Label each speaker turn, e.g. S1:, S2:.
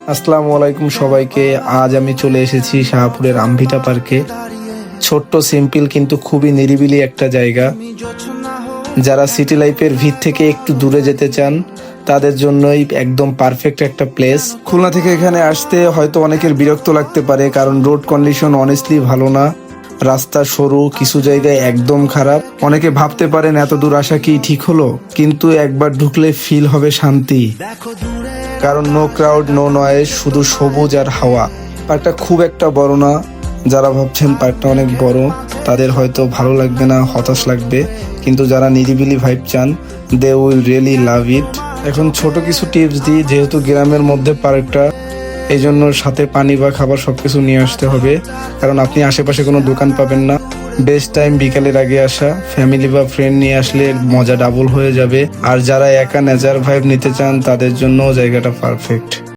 S1: আসসালামু আলাইকুম সবাইকে। আজ আমি চলে এসেছি শাহপুরের আমভিটা পার্কে। ছোট্ট, সিম্পল, কিন্তু খুবই নিরিবিলি একটা জায়গা। যারা সিটি লাইফের ভিত থেকে একটু দূরে যেতে চান, তাদের জন্যই একদম পারফেক্ট একটা প্লেস। খুলনা থেকে এখানে আসতে হয়তো অনেকের বিরক্ত লাগতে পারে, কারণ রোড কন্ডিশন অনেস্টলি ভালো না। রাস্তা সরু, কিছু জায়গায় একদম খারাপ। অনেকে ভাবতে পারেন এত দূর আসা কি ঠিক হলো, কিন্তু একবার ঢুকলে ফিল হবে শান্তি। কারণ নো ক্রাউড নো নয় শুধু সবুজ আর হাওয়া। পার্কটা খুব একটা বড় না। যারা ভাবছেন পার্কটা অনেক বড়, তাদের হয়তো ভালো লাগবে না, হতাশ লাগবে। কিন্তু যারা নিরিবিলি ভাইব চান দে উইল রিয়েলি লাভ ইট এখন ছোট কিছু টিপস দিই, যেহেতু গ্রামের মধ্যে পার্কটা এই জন্য সাথে পানি বা খাবার সবকিছু নিয়ে আসতে হবে। কারণ আপনি আশেপাশে কোনো দোকান পাবেন না। বেস্ট টাইম বিকালের আগে আসা। ফ্যামিলি বা ফ্রেন্ড নিয়ে আসলে মজা ডাবল হয়ে যাবে। আর যারা একা নেচার ভাইব নিতে চান, তাদের জন্য জায়গাটা পারফেক্ট